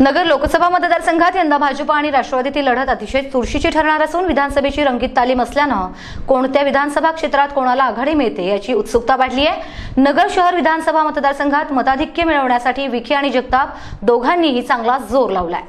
नगर लोकसभा मतदारसंघात यंदा भाजपा आणि राष्ट्रवादीतील लढत अतिशय चुरशीची ठरणार असून विधानसभेची रंगीत तालीम असल्यानं कोणत्या विधानसभा क्षेत्रात कोणाला आघाडी मिळते याची उत्सुकता वाढली आहे. नगर शहर विधानसभा मतदारसंघात मताधिक्य मिळवण्यासाठी विखे आणि जगताप दोघांनीही चांगला जोर लावलाय.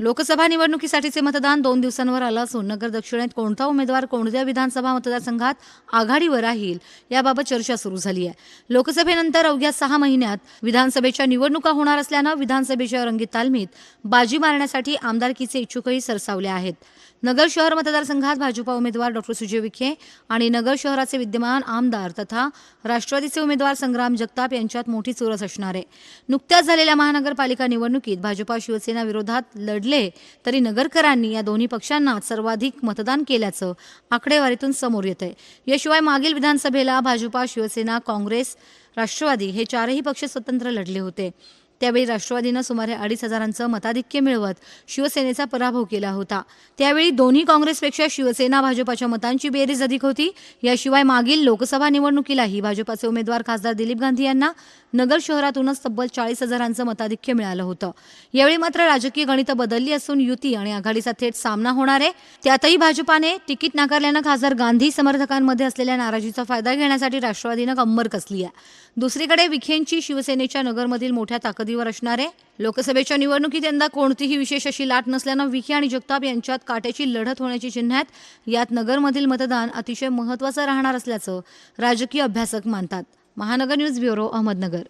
लोकसभा निवडणुकीसाठीचे मतदान दोन दिवसांवर आलं असून नगर दक्षिणेत कोणता उमेदवार कोणत्या विधानसभा मतदारसंघात आघाडीवर राहील याबाबत चर्चा सुरू झाली आहे. लोकसभेनंतर अवघ्या सहा महिन्यात विधानसभेच्या निवडणुका होणार असल्यानं विधानसभेच्या रंगीत तालमीत बाजी मारण्यासाठी आमदारकीचे इच्छुकही सरसावले आहेत. नगर शहर मतदारसंघात भाजपा उमेदवार डॉक्टर सुजय विखे आणि नगर शहराचे विद्यमान आमदार तथा राष्ट्रवादीचे उमेदवार संग्राम जगताप यांच्यात मोठी चुरस असणार आहे. नुकत्याच झालेल्या महानगरपालिका निवडणुकीत भाजपा शिवसेना विरोधात लढले तरी नगरकरांनी या दोन्ही पक्षांना सर्वाधिक मतदान केल्याचं आकडेवारीतून समोर येत आहे याशिवाय मागील विधानसभेला भाजपा शिवसेना काँग्रेस राष्ट्रवादी हे चारही पक्ष स्वतंत्र लढले होते. त्यावेळी राष्ट्रवादीनं सुमारे अडीच हजारांचं मताधिक्य मिळवत शिवसेनेचा पराभव केला होता. त्यावेळी दोन्ही काँग्रेसपेक्षा शिवसेना भाजपाच्या मतांची बेरीज अधिक होती. याशिवाय मागील लोकसभा निवडणुकीलाही भाजपाचे उमेदवार खासदार दिलीप गांधी यांना नगर शहरातूनच तब्बल चाळीस हजारांचं मताधिक्य मिळालं होतं. यावेळी मात्र राजकीय गणितं बदलली असून युती आणि आघाडीचा थेट सामना होणार आहे. त्यातही भाजपाने तिकीट नाकारल्यानं खासदार गांधी समर्थकांमध्ये असलेल्या नाराजीचा फायदा घेण्यासाठी राष्ट्रवादीनं कंबर कसली आहे. दुसरीकडे विखेंची शिवसेनेच्या नगरमधील मोठ्या ताकद ताकदीवर असणार आहे. लोकसभेच्या निवडणुकीत यंदा कोणतीही विशेष अशी लाट नसल्यानं विखे आणि जगताप यांच्यात काट्याची लढत होण्याची चिन्ह आहेत. यात नगरमधील मतदान अतिशय महत्त्वाचं राहणार असल्याचं राजकीय अभ्यासक मानतात. महानगर न्यूज ब्युरो अहमदनगर.